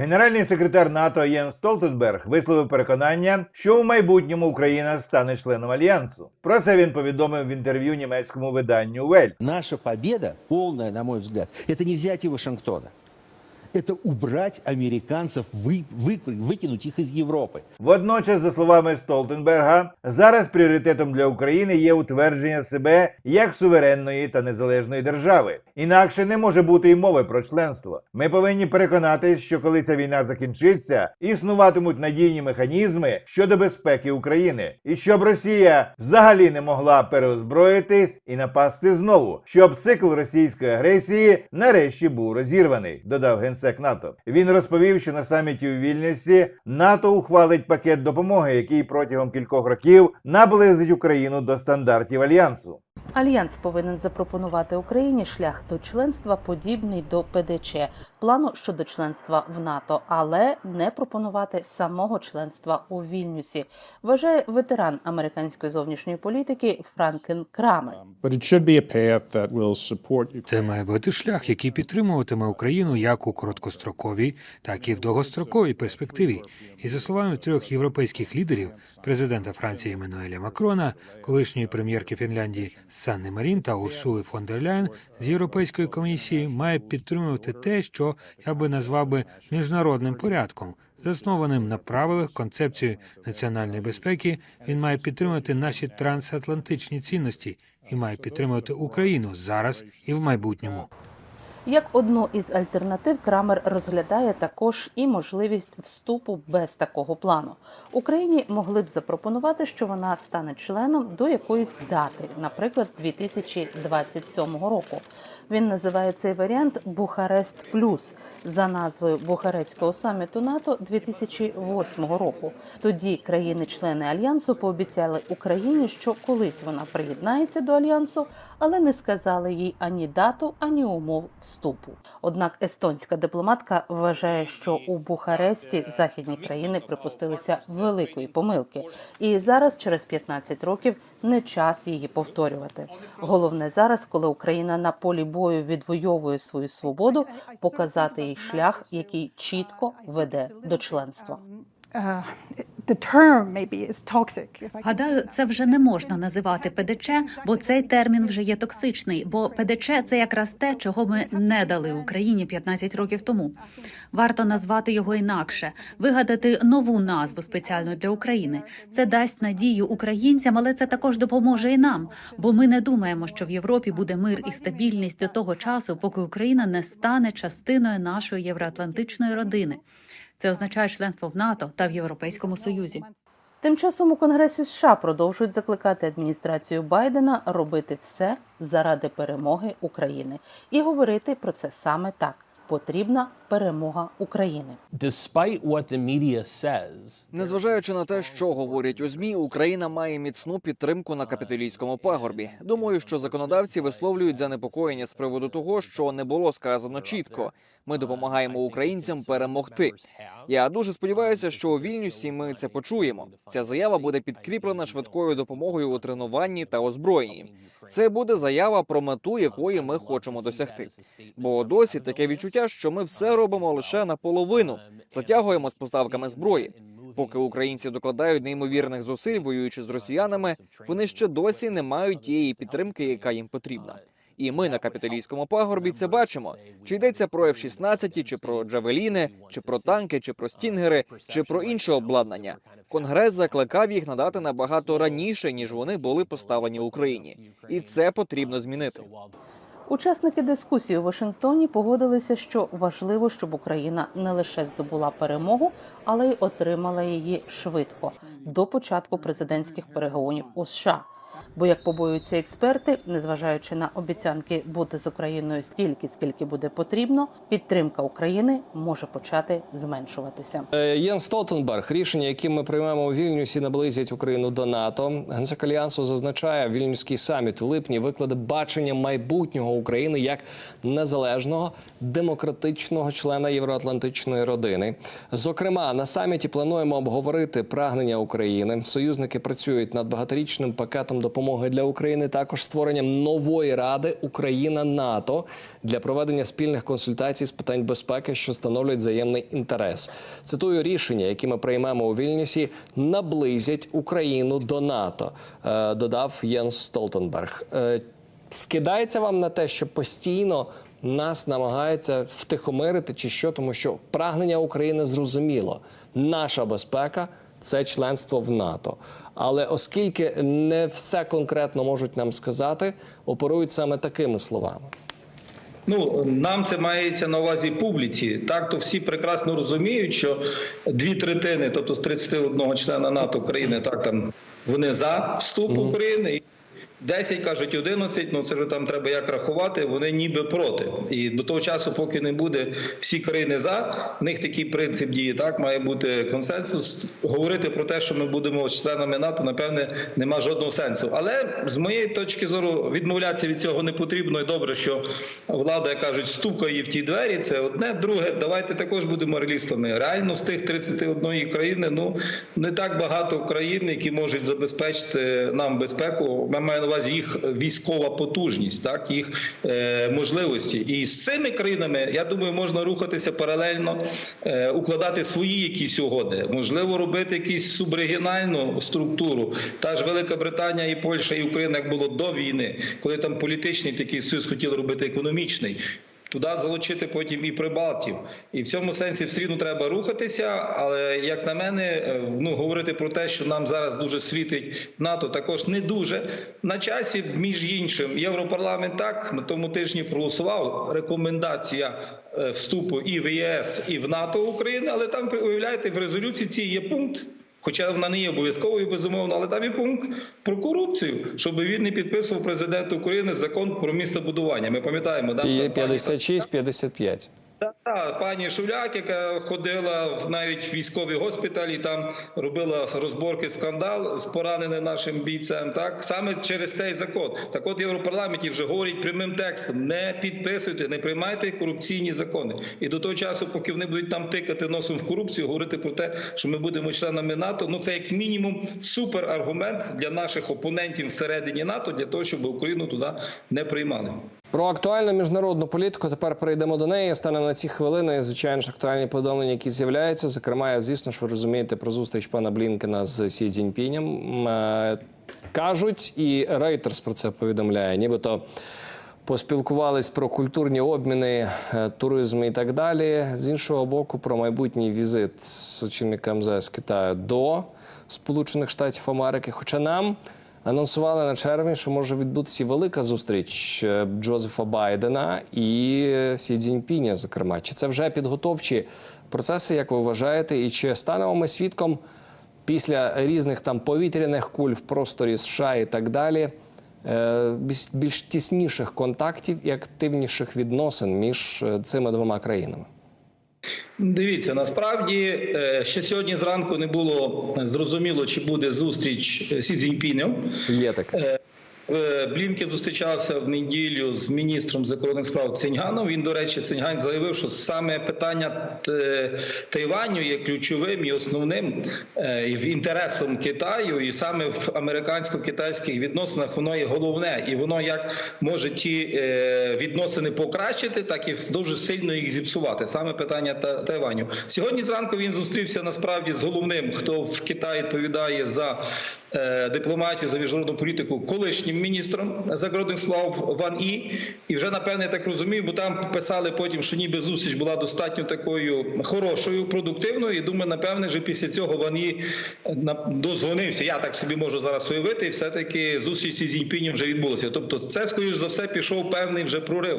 Генеральний секретар НАТО Єн Столтенберг висловив переконання, що у майбутньому Україна стане членом альянсу. Про це він повідомив в інтерв'ю німецькому виданню Вель. Наша победа, повна, на мой взгляд, це не взятие Вашингтона Это убрать американцев, вы, вы- выкинуть их из Европы. Водночас, за словами Столтенберга, зараз пріоритетом для України є утвердження себе як суверенної та незалежної держави. Інакше не може бути й мови про членство. Ми повинні переконатись, що коли ця війна закінчиться, існуватимуть надійні механізми щодо безпеки України, і щоб Росія взагалі не могла переозброїтись і напасти знову, щоб цикл російської агресії нарешті був розірваний, додав генсек НАТО. Він розповів, що на саміті у Вільнюсі НАТО ухвалить пакет допомоги, який протягом кількох років наблизить Україну до стандартів альянсу. Альянс повинен запропонувати Україні шлях до членства, подібний до ПДЧ, плану щодо членства в НАТО, але не пропонувати самого членства у Вільнюсі. Вважає ветеран американської зовнішньої політики Франклін Крамер. Ukraine. Це має бути шлях, який підтримуватиме Україну як у короткостроковій, так і в довгостроковій перспективі. І за словами трьох європейських лідерів, президента Франції Еммануеля Макрона, колишньої прем'єрки Фінляндії Санни Марін та Урсули фон дер Ляйн з Європейської комісії має підтримувати те, що я би назвав би міжнародним порядком. Заснованим на правилах концепції національної безпеки, він має підтримувати наші трансатлантичні цінності і має підтримувати Україну зараз і в майбутньому. Як одну із альтернатив Крамер розглядає також і можливість вступу без такого плану. Україні могли б запропонувати, що вона стане членом до якоїсь дати, наприклад, 2027 року. Він називає цей варіант Бухарест Плюс за назвою Бухарестського саміту НАТО 2008 року. Тоді країни-члени альянсу пообіцяли Україні, що колись вона приєднається до альянсу, але не сказали їй ані дату, ані умов. Однак естонська дипломатка вважає, що у Бухаресті західні країни припустилися великої помилки, і зараз, через 15 років, не час її повторювати. Головне зараз, коли Україна на полі бою відвоює свою свободу, показати їй шлях, який чітко веде до членства. The term maybe is toxic. Гадаю, це вже не можна називати ПДЧ, бо цей термін вже є токсичний. Бо ПДЧ це якраз те, чого ми не дали Україні 15 років тому. Варто назвати його інакше, вигадати нову назву спеціально для України. Це дасть надію українцям, але це також допоможе і нам. Бо ми не думаємо, що в Європі буде мир і стабільність до того часу, поки Україна не стане частиною нашої євроатлантичної родини. Це означає членство в НАТО та в Європейському Союзі. Тим часом у Конгресі США продовжують закликати адміністрацію Байдена робити все заради перемоги України і говорити про це саме так. Потрібна перемога України. despite what the media says, Незважаючи на те, що говорять у змі, Україна має міцну підтримку на капітолійському пагорбі. Думаю, що законодавці висловлюють занепокоєння з приводу того, що не було сказано чітко. Ми допомагаємо українцям перемогти. Я дуже сподіваюся, що у Вільнюсі ми це почуємо. Ця заява буде підкріплена швидкою допомогою у тренуванні та озброєнні. Це буде заява про мету, якої ми хочемо досягти. Бо досі таке відчуття, що ми все робимо лише наполовину, затягуємо з поставками зброї. Поки українці докладають неймовірних зусиль, воюючи з росіянами, вони ще досі не мають тієї підтримки, яка їм потрібна. І ми на капітолійському пагорбі це бачимо. Чи йдеться про F-16, чи про Джавеліни, чи про танки, чи про стінгери, чи про інше обладнання. Конгрес закликав їх надати набагато раніше, ніж вони були поставлені Україні, і це потрібно змінити. Учасники дискусії у Вашингтоні погодилися, що важливо, щоб Україна не лише здобула перемогу, але й отримала її швидко до початку президентських переговорів у США. Бо, як побоюються експерти, незважаючи на обіцянки бути з Україною стільки, скільки буде потрібно, підтримка України може почати зменшуватися. Е, Єн Столтенберг, рішення, які ми приймемо у Вільнюсі, наблизять Україну до НАТО. Генсек Альянсу зазначає, Вільнюський саміт у липні викладе бачення майбутнього України як незалежного демократичного члена євроатлантичної родини. Зокрема, на саміті плануємо обговорити прагнення України. Союзники працюють над багаторічним пакетом допомоги для України, також створенням нової ради Україна НАТО для проведення спільних консультацій з питань безпеки, що становлять взаємний інтерес. Цитую рішення, які ми приймемо у Вільнюсі, наблизять Україну до НАТО, е, додав Єнс Столтенберг. Е, Скидається вам на те, що постійно нас намагаються втихомирити чи що, тому що прагнення України зрозуміло. Наша безпека це членство в НАТО. Але оскільки не все конкретно можуть нам сказати, оперують саме такими словами. Ну нам це мається на увазі публіці. Так то всі прекрасно розуміють, що дві третини, тобто з 31 члена НАТО України, так там вони за вступ України. І 10 кажуть 11, ну це вже там треба як рахувати. Вони ніби проти. І до того часу, поки не буде всі країни за, в них такий принцип діє. Так має бути консенсус. Говорити про те, що ми будемо членами НАТО, напевне, нема жодного сенсу. Але з моєї точки зору відмовлятися від цього не потрібно. І добре, що влада, як кажуть, стукає в ті двері. Це одне. Друге, давайте також будемо реалістами. Реально з тих 31 країни, ну не так багато країн, які можуть забезпечити нам безпеку. Ми маємо увазі їх військова потужність, так їх е, можливості. І з цими країнами я думаю, можна рухатися паралельно, е, укладати свої якісь угоди, можливо, робити якусь субрегіональну структуру. Та ж Велика Британія і Польща і Україна, як було до війни, коли там політичний такий союз хотіли робити економічний. Туди залучити потім і Прибалтів. І в цьому сенсі все рівно треба рухатися. Але як на мене, е, ну говорити про те, що нам зараз дуже світить НАТО, також не дуже на часі. Між іншим, європарламент так на тому тижні проголосував рекомендація е, вступу і в ЄС, і в НАТО України. Але там уявляєте, в резолюції цій є пункт. Хоча вона не є обов'язковою, безумовно, але там і пункт про корупцію, щоб він не підписував президент України закон про містобудування. Ми пам'ятаємо, да 56-55. Так, та, пані Шуляк, яка ходила в навіть військові госпіталі, там робила розборки скандал з пораненим нашим бійцем. Так саме через цей закон. Так, от в Європарламенті вже говорять прямим текстом: не підписуйте, не приймайте корупційні закони. І до того часу, поки вони будуть там тикати носом в корупцію, говорити про те, що ми будемо членами НАТО. Ну це як мінімум супераргумент для наших опонентів всередині НАТО для того, щоб Україну туди не приймали. Про актуальну міжнародну політику тепер перейдемо до неї. Стане на ці хвилини. Звичайно ж, актуальні повідомлення, які з'являються. Зокрема, звісно ж, ви розумієте про зустріч пана Блінкена з Сі Цзіньпінем. Е, Кажуть, і Reuters про це повідомляє, нібито поспілкувались про культурні обміни, е, туризм і так далі. З іншого боку, про майбутній візит з очільника МЗС Китаю до Сполучених Штатів Америки. Хоча нам анонсували на червень, що може відбутися велика зустріч е, Джозефа Байдена і Сі Цзіньпіня, зокрема. Чи це вже підготовчі процеси, як ви вважаєте, і чи станемо ми свідком після різних там повітряних куль в просторі США і так далі? е, більш- Більш тісніших контактів і активніших відносин між е, цими двома країнами. Дивіться, насправді е, ще сьогодні зранку не було зрозуміло, чи буде зустріч е, Сі Цзіньпінем. Є таке. Е, Блінкен зустрічався в неділю з міністром закордонних справ Циньганом. Він, до речі, Циньгань заявив, що саме питання Тайваню є ключовим і основним е, інтересом Китаю, і саме в американсько-китайських відносинах воно є головне, і воно як може ті е, відносини покращити, так і дуже сильно їх зіпсувати. Саме питання Та- Тайваню. Сьогодні зранку він зустрівся насправді з головним, хто в Китаї відповідає за е, дипломатію за міжнародну політику колишнім міністром закордонних справ Ван І. І вже напевне я так розумію, бо там писали потім, що ніби зустріч була достатньо такою хорошою, продуктивною. І думаю, напевне, вже після цього Ван І на- дозвонився. Я так собі можу зараз уявити, і все таки зустріч зі Зіньпінем вже відбулася. Тобто, це скоріш за все пішов певний вже прорив.